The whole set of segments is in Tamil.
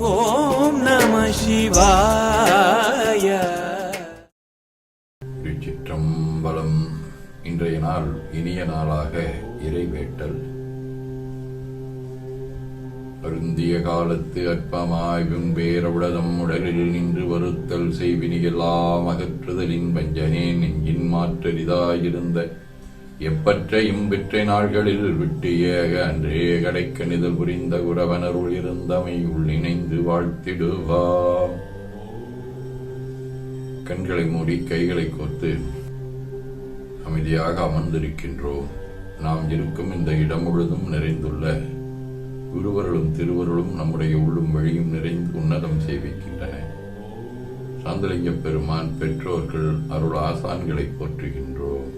ஓம் நம சிவாய. திருச்சிற்றம்பலம். இன்றைய நாள் இனிய நாளாக இறைவேட்டல். அருந்திய காலத்து அற்பமாய்வும் பேரவுடதம் உடலில் நின்று வருத்தல் செய்வினியெல்லாம் அகற்றுதலின் வஞ்சனே நெஞ்சின் மாற்றரிதாயிருந்த எப்பற்றையும் இம்பிற்றை நாள்களில் விட்டு ஏக அன்றே கடைக்கணிதல் புரிந்த உறவனருள் இருந்தமை உள்ளிணைந்து வாழ்த்திடுவா. கண்களை மூடி கைகளை கோர்த்து அமைதியாக அமர்ந்திருக்கின்றோம். நாம் இருக்கும் இந்த இடம் முழுதும் நிறைந்துள்ள குருவர்களும் திருவருளும் நம்முடைய உள்ளும் வழியும் நிறைந்து உன்னதம் செய்விக்கின்றன சாந்தலிங்க பெருமான் பெற்றோர்கள் அருள் ஆசான்களை போற்றுகின்றோம்.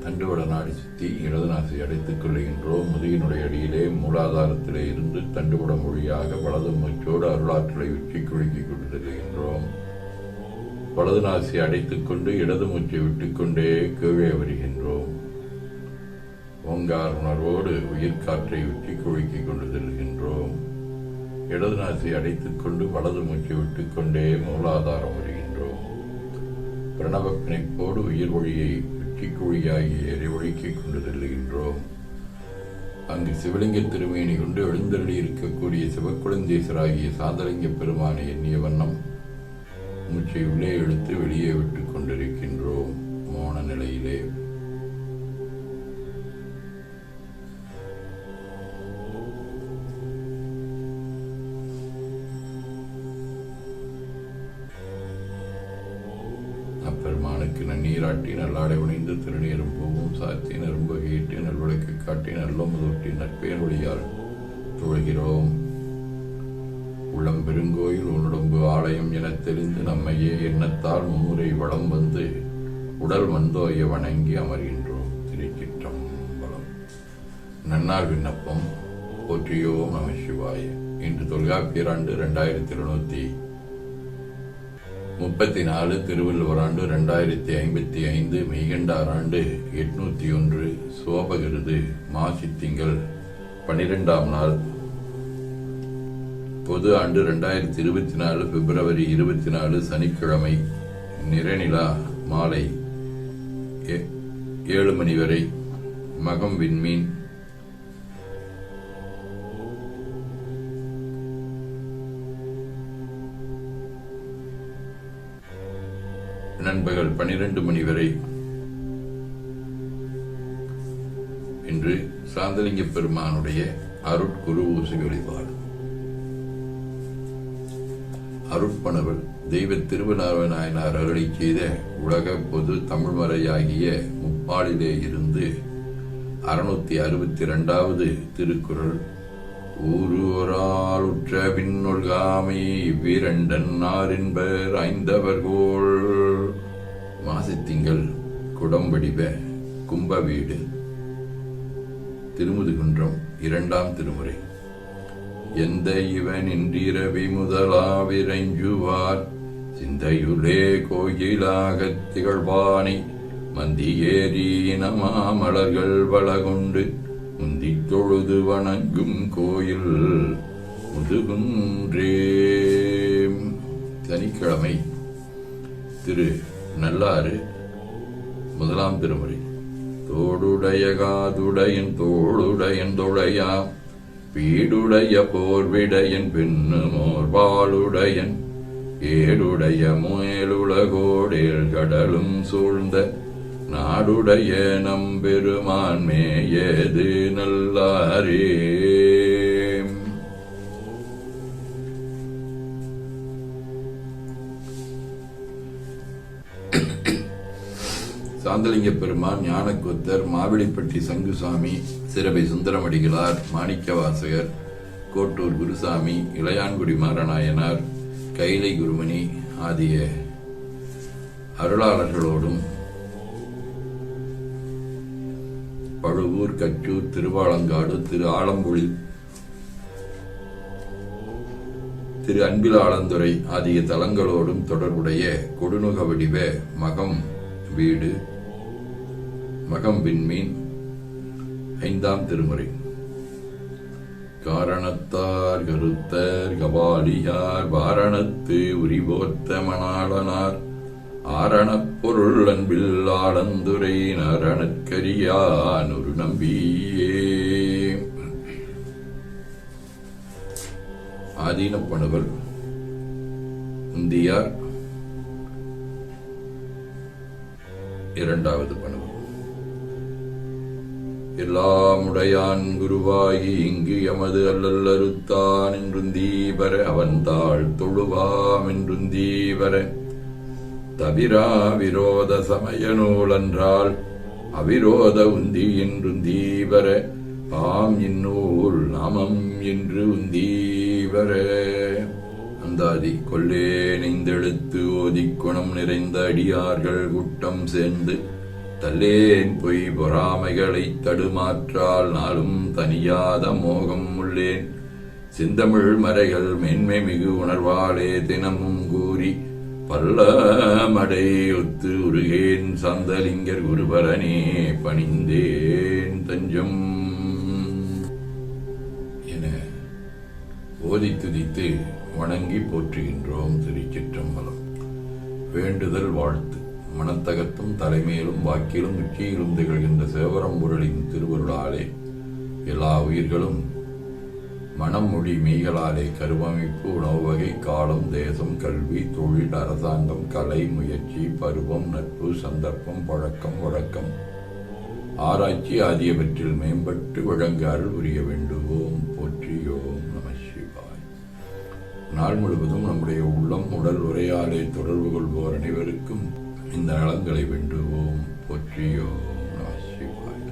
தண்டுவட நாடி சுத்தி இடது நாசி அடைத்துக் கொள்கின்றோம் முதுகினுடைய அடியிலே மூலாதாரத்திலே இருந்து தண்டுவட மொழியாக வலது மூச்சோடு அருளாற்றலை உச்சி குழுக்கிக் கொண்டிருக்கின்றோம். வலது நாசி அடைத்துக் கொண்டு இடது மூச்சை விட்டுக்கொண்டே கீழே வருகின்றோம். ஓங்கார் உணர்வோடு உயிர்காற்றை உச்சி குலுக்கிக் கொண்டு செல்கின்றோம். இடது நாசி அடைத்துக் கொண்டு வலது மூச்சை விட்டுக்கொண்டே மூலாதாரம் வருகின்றோம். பிரணவ பிணைப்போடு உயிர் ஒளியை உச்சிக்குழியாகி எரிவொழிக்கிக் கொண்டு செல்லுகின்றோம் அங்கு சிவலிங்க திருமேனி கொண்டு எழுந்தருளி இருக்கக்கூடிய சிவக்குழந்தேசராகிய சாந்தலிங்க பெருமானை எண்ணிய வண்ணம் மூச்சை உள்ளே எடுத்து வெளியே விட்டு கொண்டிருக்கின்றோம் மோன நிலையிலே. அப்பெருமானுக்கு நன்னீராட்டி நல்லாடை உணைந்து திருநீரும் பூவும் சாத்தி நரும்பு ஈட்டி நல்விளக்கு காட்டி நல்லமுதொட்டி நற்பேர் ஒளியால் தொழுகிறோம். உள்ளம் பெருங்கோயில் உன்னுடம்பு ஆலயம் என தெரிந்து நம்மையே எண்ணத்தால் மும்முறை வளம் வந்து உடல் வந்தோய வணங்கி அமர்கின்றோம். திருச்சிற்றம்பலம் நன்னார் விண்ணப்பம். போற்றியோம் நம சிவாய. இன்று தொல்காப்பியர் இரண்டாயிரத்தி இருநூத்தி முப்பத்தி நாலு திருவள்ளுவர் ஆண்டு ரெண்டாயிரத்தி ஐம்பத்தி ஐந்து மெய்கண்டார் ஆண்டு எட்நூத்தி ஒன்று சோபகிருது மாசி திங்கள் பனிரெண்டாம் நாள். பொது ஆண்டு ரெண்டாயிரத்தி இருபத்தி நாலு பிப்ரவரி இருபத்தி நாலு சனிக்கிழமை நிறநிலா மாலை ஏ- ஏழு மணி வரை மகம் விண்மீன் நண்பகல் பனிரெண்டு மணி வரை. இன்று சாந்தலிங்க பெருமானுடைய அருட்குரு ஊசி வழிபாடு அருட்பணவல் தெய்வ திருவநாராயணார் அருளி செய்த உலக பொது தமிழ்மறையாகிய முப்பாளிலே இருந்து அறுநூத்தி அறுபத்தி இரண்டாவது திருக்குறள் ஊரூரால் உற்ற பின்னொல்காமை வீரண்டன் நாரின்பர் ஐந்தவர்கோள். மாசித்திங்கள் குடம்படிவ கும்ப வீடு திருமுதுகுன்றம் இரண்டாம் திருமுறை. எந்த இவன் இன்றிரவி முதலாவிரஞ்சுவார் சிந்தையுளே கோயிலாகத் திகழ்வானை மந்தியேறி நமாமலர்கள் வளகொண்டு தொழுது வணங்கும் கோயில் முதுகுன்றே சனிக்கிழமை திரு நல்லாறு முதலாம் திருமுறை. தோடுடைய காதுடையின் தோளுடையன் தொழையா பீடுடைய போர்விடையன் பின்னுமோர் வாளுடையன் ஏடுடைய முயலுலகோடேல் கடலும் சூழ்ந்த நாடுடைய நம்பெருமான் மேயது நல்லாரே. சாந்தலிங்க பெருமான் ஞானக்குத்தர் மாவிளிப்பட்டி சங்குசாமி சிறபை சுந்தரமடிகளார் மாணிக்கவாசகர் கோட்டூர் குருசாமி இளையான்குடி மாரநாயனார் கைலை குருமணி ஆகிய அருளாளர்களோடும் பழுவூர் கச்சூர் திருவாலங்காடு திரு ஆலம்புழி திரு அன்பில ஆலந்துறை ஆகிய தலங்களோடும் தொடர்புடைய கொடுநுக வடிவ மகம் வீடு மகம் விண்மீன் ஐந்தாம் திருமுறை. காரணத்தார் கருத்தர் கபாலியார் வாரணத்து உரிபோர்த்த மணாளனார் ஆரணப் பொருள் அன்பில் ஆடந்துரை நரணற்கரியான் ஒரு நம்பியே. ஆதீனப்பணுவல் இந்தியார் இரண்டாவது பணுவல். எல்லாமுடையான் குருவாகி இங்கு எமது அல்லல்லறுத்தான் என்றும் தீபர அவன் தாழ் தொழுவாம் என்றும் தீபர தவிரா விரோத சமய நூலன்றால் அவிரோத உந்தி என்று தீவர ஆம் இந்நூல் நாமம் என்று உந்தீவர. அந்தாதி கொள்ளே நெய்ந்தெழுத்து ஓதிக்குணம் நிறைந்த அடியார்கள் கூட்டம் சேர்ந்து தல்லேன் பொய் பொறாமைகளை தடுமாற்றால் நாளும் தனியாத மோகம் உள்ளேன். செந்தமிழ் மறைகள் மென்மை மிகு உணர்வாலே தினமும் கூறி பல்லமடை ஒத்து உருகேன் சந்தலிங்கர் குருபரனே பணிந்தேன் தஞ்சம் என ஓதி துதித்து வணங்கி போற்றுகின்றோம் திருச்சிற்றம்பலம். வேண்டுதல் வாழ்த்து. மனத்தகத்தும் தலைமையிலும் வாக்கிலும் உச்சியிலும் திகழ்கின்ற சேவரம்பொருளின் திருவருளாலே எல்லா உயிர்களும் மனம் மொழி மெய்களாலே கருவமைப்பு உணவு வகை காலம் தேசம் கல்வி தொழில் அரசாங்கம் கலை முயற்சி பருவம் நட்பு சந்தர்ப்பம் பழக்கம் வழக்கம். ஆராய்ச்சி ஆகியவற்றில் மேம்பட்டு வழங்க அருள் புரிய வேண்டுவோம். போற்றியோம் நம சிவாய். நாள் முழுவதும் நம்முடைய உள்ளம் உடல் உரையாலே தொடர்பு கொள்வோர் அனைவருக்கும் இந்த நலன்களை வேண்டுவோம். போற்றியோம் நம சிவாய்.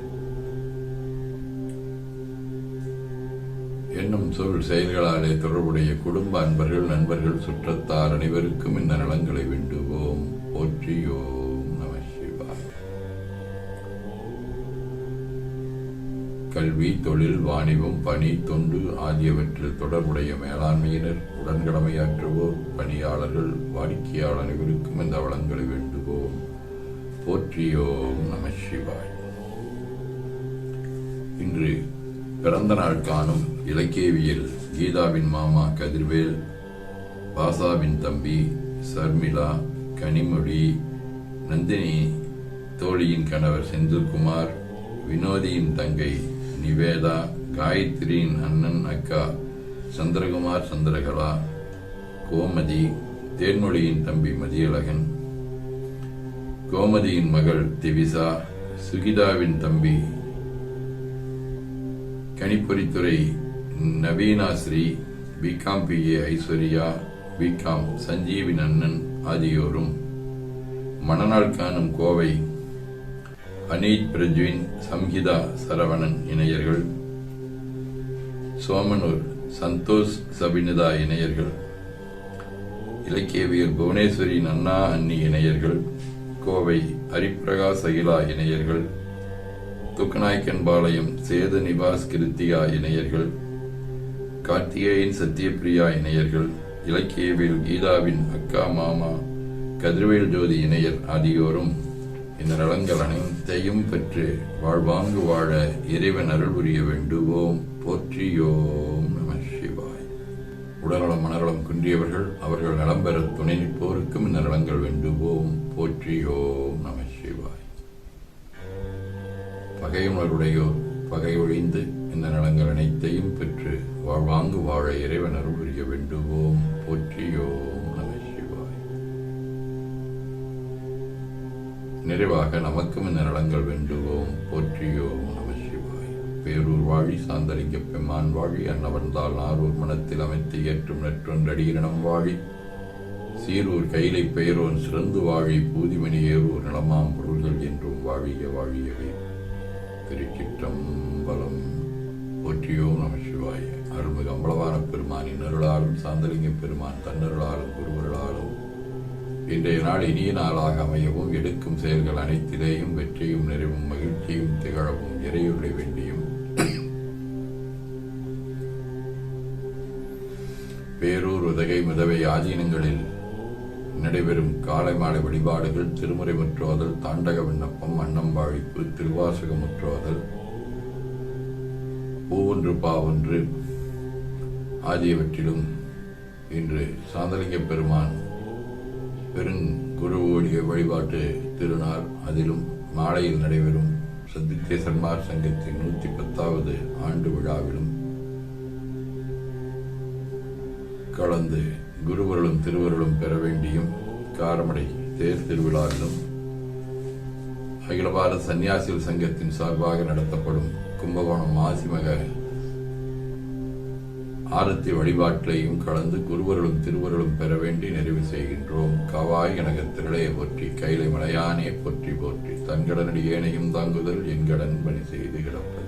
என்னும் சொல் செயல்களாலே தொடர்புடைய குடும்ப அன்பர்கள் நண்பர்கள் சுற்றத்தார் அனைவருக்கும் இந்த நலங்களை வேண்டுவோம். போற்றியோம் நம சிவாய். கல்வி தொழில் வாணிபம் பணி தொண்டு ஆகியவற்றில் தொடர்புடைய மேலாண்மையினர் உடன்கடமையாற்றுவோர் பணியாளர்கள் வாடிக்கையாளர் அனைவருக்கும் இந்த வளங்களை வேண்டுவோம். போற்றியோம் நம சிவாய். இன்று பிறந்த நாள் காணும் இலக்கியவியல் கீதாவின் மாமா கதிர்வேல் பாசாவின் தம்பி சர்மிளா கனிமொழி நந்தினி தோழியின் கணவர் செந்தில்குமார் வினோதியின் தங்கை நிவேதா காயத்ரியின் அண்ணன் அக்கா சந்திரகுமார் சந்திரகலா கோமதி தேன்மொழியின் தம்பி மதியழகன் கோமதியின் மகள் திவிசா சுகிதாவின் தம்பி கணிப்பொறித்துறை Naveenasri BCom BA Aishwarya BCom சஞ்சீவின் அண்ணன் ஆகியோரும் மணநாள் காணும் கோவை அனீத் பிரஜ்வின் சம்ஹிதா சரவணன் இணையர்கள் சோமனூர் சந்தோஷ் சபினிதா இணையர்கள் இலக்கியவியல் புவனேஸ்வரி நன்னா அன்னி இணையர்கள் கோவை ஹரிப்பிரகாஷ் அகிலா இணையர்கள் துக்கநாயக்கன்பாளையம் சேது நிவாஸ் கிருத்தியா இணையர்கள் கார்த்திகேயன் சத்யபிரியா இணையர்கள் இலக்கியவில் கீதாவின் அக்கா மாமா கதிர்வேல் ஜோதி இணையர் ஆகியோரும் இந்த நலங்கள் அனைத்தையும் பெற்று வாழ்வாங்கு வாழ இறைவன் அருள் புரிய வேண்டுவோம். போற்றியோம் நம சிவாய். உடல்நலம் மனநலம் குன்றியவர்கள் அவர்கள் நலம் பெற துணை நிற்போருக்கும் இந்த நலங்கள் வேண்டுவோம். போற்றியோம் நம பகையுணர்வுடையோர் பகை ஒழிந்து இந்த நலங்கள் அனைத்தையும் பெற்று வாழ்வாங்கு வாழ இறைவன் அருள் புரிய வேண்டுவோம். போற்றியோம் நம சிவாய். நிறைவாக நமக்கும் இந்த நலங்கள் வேண்டுவோம். போற்றியோம் நம சிவாய். பேரூர் வாழி சாந்தலிங்க பெம்மான் வாழி அன்னவன்தால் நாரூர் மனத்தில் அமைத்து ஏற்றும் நற்றொன்றடியினம் வாழி. சீரூர் கைலை பெயரோன் சிறந்து வாழி பூதிமணி ஏரூர் நலமாம் பொருள்கள் என்றும் வாழிய வாழியவே. திருச்சிற்றம்பலம் ஒற்றியோ நம சிவாய. அருள்மிகு அம்பளவான பெருமானின் அருளாலும் சாந்தலிங்க பெருமான் தன்னருளாலும் குருவருளாலும் இன்றைய நாள் இனிய நாளாக அமையவும் எடுக்கும் செயல்கள் அனைத்திலேயும் வெற்றியும் நிறைவும் மகிழ்ச்சியும் திகழவும் இறையுரை வேண்டியும். பேரூர் உதகை முதவை ஆதீனங்களில் நடைபெறும் காலை மாலை வழிபாடுகள் திருமுறை முற்றுவதல் தாண்டக விண்ணப்பம் அன்னம்பாழிப்பு திருவாசக முற்றுவதல் பூவொன்று பாவொன்று ஆகியவற்றிலும் இன்று சாந்தலிங்க பெருமான் பெருங்குரு குருவோடிய வழிபாட்டு திருநாள் அதிலும் மாலையில் நடைபெறும் சத்தித்தேசன்மார் சன்மார் சங்கத்தின் நூற்றி பத்தாவது ஆண்டு விழாவிலும் கலந்து குருவருளும் திருவருளும் பெற வேண்டியும் காரமடை தேர் திருவிழாவிலும் அகில பாரத சன்னியாசிகள் சங்கத்தின் சார்பாக நடத்தப்படும் கும்பகோணம் மாசிமக ஆரத்தி வழிபாட்டிலையும் கலந்து குருவருளும் திருவருளும் பெற வேண்டி நிறைவு செய்கின்றோம். கவாய் எனக்கு திரளையை போற்றி கைலை மலையானே போற்றி போற்றி. தன்கடனடி ஏனையும் தாங்குதல் என்கடன் பணி செய்து கிடப்பது.